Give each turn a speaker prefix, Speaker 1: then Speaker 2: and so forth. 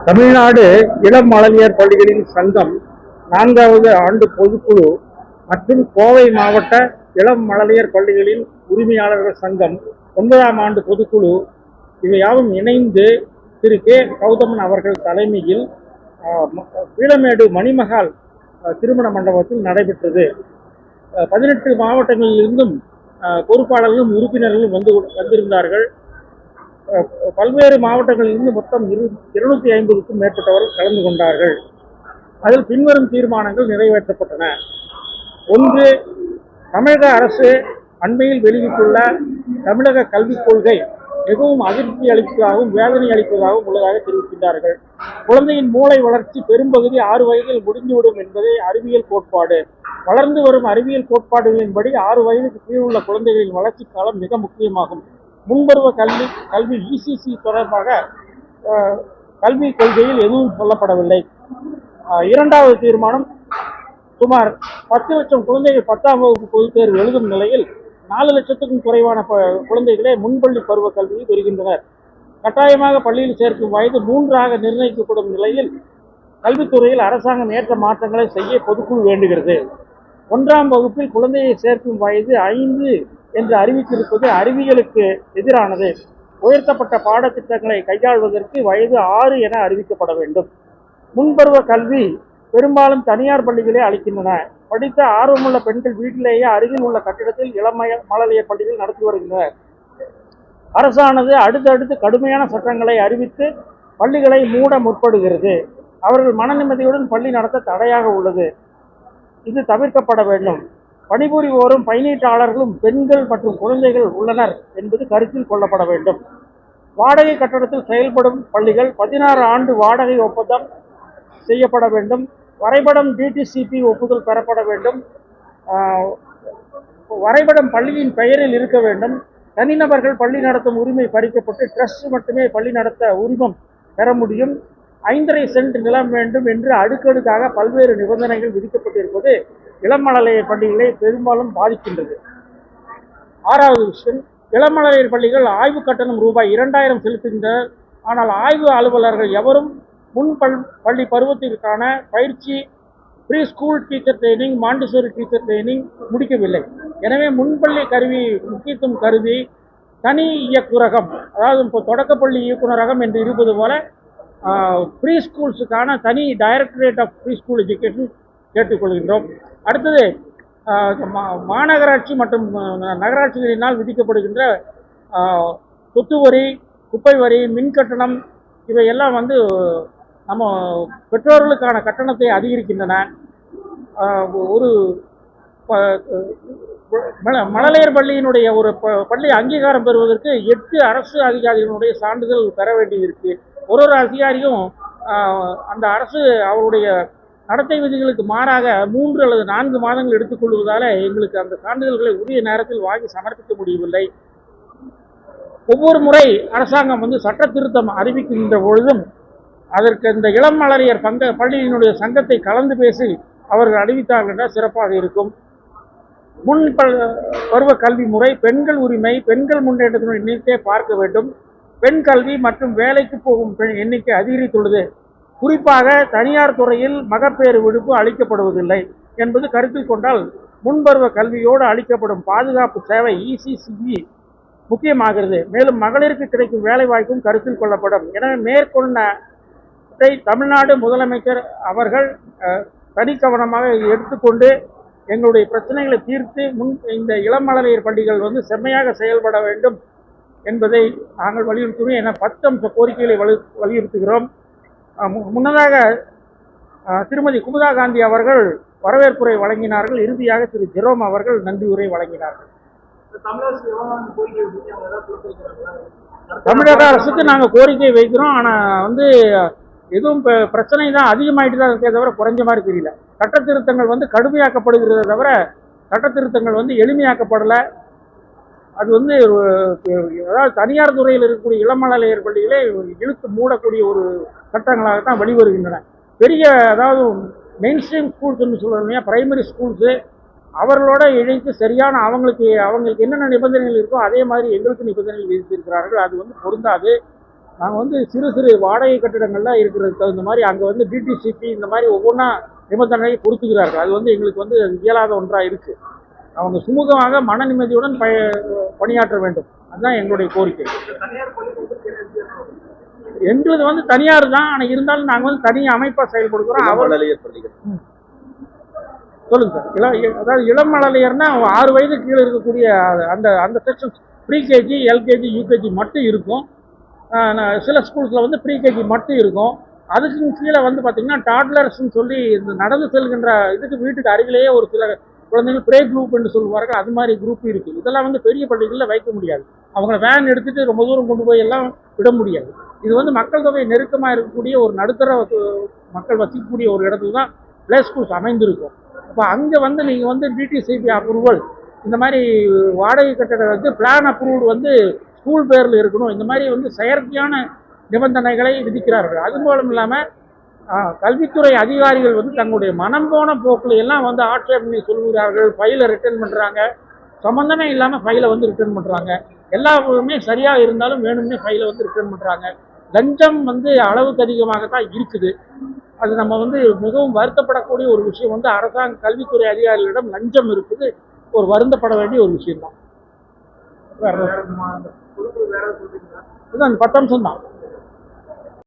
Speaker 1: தமிழ்நாடு இளம் மழலையர் பள்ளிகளின் சங்கம் நான்காவது ஆண்டு பொதுக்குழு மற்றும் கோவை மாவட்ட இளம் மழலையர் பள்ளிகளின் உரிமையாளர்கள் சங்கம் ஒன்பதாம் ஆண்டு பொதுக்குழு. இவையாவும் இணைந்து திரு கே. கௌதமன் அவர்கள் தலைமையில் ஆஹ், பீளமேடு மணிமகால் திருமண மண்டபத்தில் நடைபெற்றது. பதினெட்டு மாவட்டங்களிலிருந்தும் பொறுப்பாளர்களும் உறுப்பினர்களும் வந்து வந்திருந்தார்கள். பல்வேறு மாவட்டங்களிலிருந்து மொத்தம் இரு இருநூத்தி ஐம்பதுக்கும் மேற்பட்டவர்கள் கலந்து கொண்டார்கள். அதில் பின்வரும் தீர்மானங்கள் நிறைவேற்றப்பட்டன. ஒன்று தமிழக அரசு அண்மையில் வெளியிட்டுள்ள தமிழக கல்விக் கொள்கை மிகவும் அதிருப்தி அளிப்பதாகவும் வேதனை அளிப்பதாகவும் உள்ளதாக தெரிவிக்கின்றார்கள். குழந்தையின் மூளை வளர்ச்சி பெரும்பகுதி ஆறு வயதில் முடிந்துவிடும் என்பதே அறிவியல் கோட்பாடு. வளர்ந்து வரும் அறிவியல் கோட்பாடுகளின்படி ஆறு வயதுக்கு கீழ் உள்ள குழந்தைகளின் வளர்ச்சி காலம் மிக முக்கியமாகும். முன்பருவ கல்வி கல்வி இசிசி தொடர்பாக கல்வி கொள்கையில் எதுவும் சொல்லப்படவில்லை. இரண்டாவது தீர்மானம் சுமார் பத்து லட்சம் குழந்தைகள் பத்தாம் வகுப்பு பொதுத் தேர்வு எழுதும் நிலையில் நாலு லட்சத்துக்கும் குறைவான ப- குழந்தைகளே முன்பள்ளி பருவ கல்வியை பெறுகின்றனர். கட்டாயமாக பள்ளியில் சேர்க்கும் வயது மூன்றாக நிர்ணயிக்கப்படும் நிலையில் கல்வித்துறையில் அரசாங்கம் ஏற்ற மாற்றங்களை செய்ய பொதுக்குழு வேண்டுகிறது. ஒன்றாம் வகுப்பில் குழந்தையை சேர்க்கும் வயது ஐந்து என்று அறிவித்திருப்பது அறிவியலுக்கு எதிரானது. உயர்த்தப்பட்ட பாடத்திட்டங்களை கையாள்வதற்கு வயது ஆறு என அறிவிக்கப்பட வேண்டும். முன்பருவ கல்வி பெரும்பாலும் தனியார் பள்ளிகளே அளிக்கின்றன. படித்த ஆர்வமுள்ள பெண்கள் வீட்டிலேயே அருகில் உள்ள கட்டிடத்தில் இளமய மழலையர் பள்ளிகள் நடத்தி வருகின்றனர். அரசானது அடுத்தடுத்து கடுமையான சட்டங்களை அறிவித்து பள்ளிகளை மூட முற்படுகிறது. அவர்கள் மன நிம்மதியுடன் பள்ளி நடத்த தடையாக உள்ளது. இது தவிர்க்கப்பட வேண்டும். பணிபுரிவோரும் பயனீட்டாளர்களும் பெண்கள் மற்றும் குழந்தைகள் உள்ளனர் என்பது கருத்தில் கொள்ளப்பட வேண்டும். வாடகை கட்டடத்தில் செயல்படும் பள்ளிகள் பதினாறு ஆண்டு வாடகை ஒப்பந்தம் செய்யப்பட வேண்டும். வரைபடம் டிடிசிபி ஒப்புதல் பெறப்பட வேண்டும். ஆஹ், வரைபடம் பள்ளியின் பெயரில் இருக்க வேண்டும். தனிநபர்கள் பள்ளி நடத்தும் உரிமை பறிக்கப்பட்டு ட்ரஸ்ட் மட்டுமே பள்ளி நடத்த உரிமம் பெற முடியும். ஐந்தரை சென்ட் நிலம் வேண்டும் என்று அடுக்கடுக்காக பல்வேறு நிபந்தனைகள் விதிக்கப்பட்டிருப்பது இளமழலையர் பள்ளிகளை பெரும்பாலும் பாதிக்கின்றது. ஆறாவது விஷயம் இளமழலையர் பள்ளிகள் ஆய்வு கட்டணம் ரூபாய் இரண்டாயிரம் செலுத்துகின்றனர். ஆனால் ஆய்வு அலுவலர்கள் எவரும் முன் பல் பள்ளி பருவத்திற்கான பயிற்சி pre school teacher training Montessori teacher training முடிக்கவில்லை. எனவே முன்பள்ளி கருவி முக்கியத்துவம் கருதி தனி இயக்குரகம் அதாவது இப்போ தொடக்கப்பள்ளி இயக்குனரகம் என்று இருப்பது போல ப்ரீ ஸ்கூல்ஸுக்கான தனி directorate of pre school education கேட்டுக்கொள்கின்றோம். அடுத்தது மா- மாநகராட்சி மற்றும் நகராட்சிகளினால் விதிக்கப்படுகின்ற சொத்து வரி குப்பை வரி மின் கட்டணம் இவையெல்லாம் வந்து நம்ம பெற்றோர்களுக்கான கட்டணத்தை அதிகரிக்கின்றன. ஒரு ப- மழலையர் பள்ளியினுடைய ஒரு ப- பள்ளி அங்கீகாரம் பெறுவதற்கு எட்டு அரசு அதிகாரிகளுடைய சான்றிதழ் பெற வேண்டியிருக்கு. ஒரு ஒரு அதிகாரியும் அந்த அரசு அவருடைய நடத்தை விதிகளுக்கு மாறாக மூன்று அல்லது நான்கு மாதங்கள் எடுத்துக்கொள்வதால் எங்களுக்கு அந்த சான்றிதழ்களை உரிய நேரத்தில் வாங்கி சமர்ப்பிக்க முடியவில்லை. ஒவ்வொரு முறை அரசாங்கம் வந்து சட்ட திருத்தம் அறிவிக்கின்ற பொழுதும் அதற்கு இந்த இளம் மலரியர் பங்க பள்ளியினுடைய சங்கத்தை கலந்து பேசி அவர்கள் அறிவித்தார்கள் என்றால் சிறப்பாக இருக்கும். முன் ப- பருவ கல்வி முறை பெண்கள் உரிமை பெண்கள் முன்னேற்றத்தினுடைய எண்ணிக்கையை பார்க்க வேண்டும். பெண் கல்வி மற்றும் வேலைக்கு போகும் பெண் எண்ணிக்கை அதிகரித்துள்ளது. குறிப்பாக தனியார் துறையில் மகப்பேறு விடுப்பு அளிக்கப்படுவதில்லை என்பது கருத்தில் கொண்டால் முன்பருவ கல்வியோடு அளிக்கப்படும் பாதுகாப்பு சேவை இசிசிஇ முக்கியமாகிறது. மேலும் மகளிருக்கு கிடைக்கும் வேலைவாய்ப்பும் கருத்தில் கொள்ளப்படும். எனவே மேற்கொண்டதை தமிழ்நாடு முதலமைச்சர் அவர்கள் தனி கவனமாக எடுத்துக்கொண்டு எங்களுடைய பிரச்சனைகளை தீர்த்து முன் இந்த இளமழலையர் பள்ளிகள் வந்து செம்மையாக செயல்பட வேண்டும் என்பதை நாங்கள் வலியுறுத்துகிறோம். என பத்து அம்ச கோரிக்கைகளை வலு வலியுறுத்துகிறோம். முன்னதாக திருமதி குமுதா காந்தி அவர்கள் வரவேற்புரை வழங்கினார்கள். இறுதியாக திரு ஜெரோம் அவர்கள் நன்றி உரை வழங்கினார்கள். தமிழக அரசுக்கு நாங்கள் கோரிக்கை வைக்கிறோம். ஆனால் வந்து எதுவும் பிரச்சனை தான் அதிகமாயிட்டு தான் இருக்கே தவிர குறைஞ்ச மாதிரி தெரியல. சட்ட திருத்தங்கள் வந்து கடுமையாக்கப்படுகிறத தவிர சட்ட திருத்தங்கள் வந்து எளிமையாக்கப்படலை. அது வந்து அதாவது தனியார் துறையில் இருக்கக்கூடிய இளமலையர் பள்ளிகளே இழுத்து மூடக்கூடிய ஒரு சட்டங்களாகத்தான் வெளிவருகின்றன. பெரிய அதாவது மெயின் ஸ்ட்ரீம் ஸ்கூல்ஸ்னு சொல்கிறோம் பிரைமரி ஸ்கூல்ஸு அவர்களோட இழைத்து சரியான அவங்களுக்கு அவங்களுக்கு என்னென்ன நிபந்தனைகள் இருக்கோ அதே மாதிரி எங்களுக்கு நிபந்தனைகள் விதித்திருக்கிறார்கள். அது வந்து பொருந்தாது. நாங்கள் வந்து சிறு சிறு வாடகை கட்டிடங்கள்லாம் இருக்கிறதுக்கு தகுந்த மாதிரி அங்கே வந்து டிடிசிபி இந்த மாதிரி ஒவ்வொன்றா நிபந்தனையை பொறுத்துக்கிறார்கள் அது வந்து எங்களுக்கு வந்து அது இயலாத ஒன்றாக இருக்குது அவங்க சுமூகமாக மன நிம்மதியுடன் ப பணியாற்ற வேண்டும். அதுதான் எங்களுடைய கோரிக்கை. எங்களுது வந்து தனியார் தான். ஆனால் இருந்தாலும் நாங்கள் வந்து தனி அமைப்பாக செயல்படுகிறோம் அவர் சொல்லுங்க சார். இளம் அதாவது இளம் மழலையர்னா ஆறு வயது கீழே இருக்கக்கூடிய அந்த அந்த செக்ஷன் ப்ரீகேஜி எல்கேஜி யூகேஜி மட்டும் இருக்கும். சில ஸ்கூல்ஸில் வந்து ப்ரீகேஜி மட்டும் இருக்கும். அதுக்கு கீழே வந்து பார்த்தீங்கன்னா டாட்லர்ஸ்னு சொல்லி இந்த நடந்து செல்கின்ற இதுக்கு வீட்டுக்கு அருகிலேயே ஒரு சில குழந்தைகள் ப்ரே குரூப் என்று சொல்லுவார்கள். அது மாதிரி குரூப் இருக்குது இதெல்லாம் வந்து பெரிய பள்ளிகளில் வைக்க முடியாது. அவங்கள வேன் எடுத்துகிட்டு ரொம்ப தூரம் கொண்டு போய் எல்லாம் விட முடியாது. இது வந்து மக்கள் தொகை நெருக்கமாக இருக்கக்கூடிய ஒரு நடுத்தர மக்கள் வசிக்கக்கூடிய ஒரு இடத்துல தான் ப்ளே ஸ்கூல்ஸ் அமைந்திருக்கும். அப்போ அங்கே வந்து நீங்கள் வந்து டிடிசிபி அப்ரூவல் இந்த மாதிரி வாடகை கட்டடம் வந்து பிளான் அப்ரூவ்டு வந்து ஸ்கூல் பேரில் இருக்கணும். இந்த மாதிரி வந்து செயற்கையான நிபந்தனைகளை விதிக்கிறார்கள். அது மூலம் இல்லாமல் கல்வித்துறை அதிகாரிகள் வந்து தங்களுடைய மனம் போன போக்கில் எல்லாம் வந்து ஆட்சேபனை சொல்கிறார்கள் ஃபைலை ரிட்டர்ன் பண்ணுறாங்க சம்மந்தமே இல்லாமல் ஃபைலை வந்து ரிட்டர்ன் பண்ணுறாங்க எல்லாமே சரியாக இருந்தாலும் வேணும்னே ஃபைலை வந்து ரிட்டர்ன் பண்ணுறாங்க லஞ்சம் வந்து அளவுக்கு அதிகமாகத்தான் இருக்குது. அது நம்ம வந்து மிகவும் வருத்தப்படக்கூடிய ஒரு விஷயம் வந்து அரசாங்க கல்வித்துறை அதிகாரிகளிடம் லஞ்சம் இருக்குது. ஒரு வருந்தப்பட வேண்டிய ஒரு விஷயம் தான் வேற அந்த பத்து அம்சம் தான்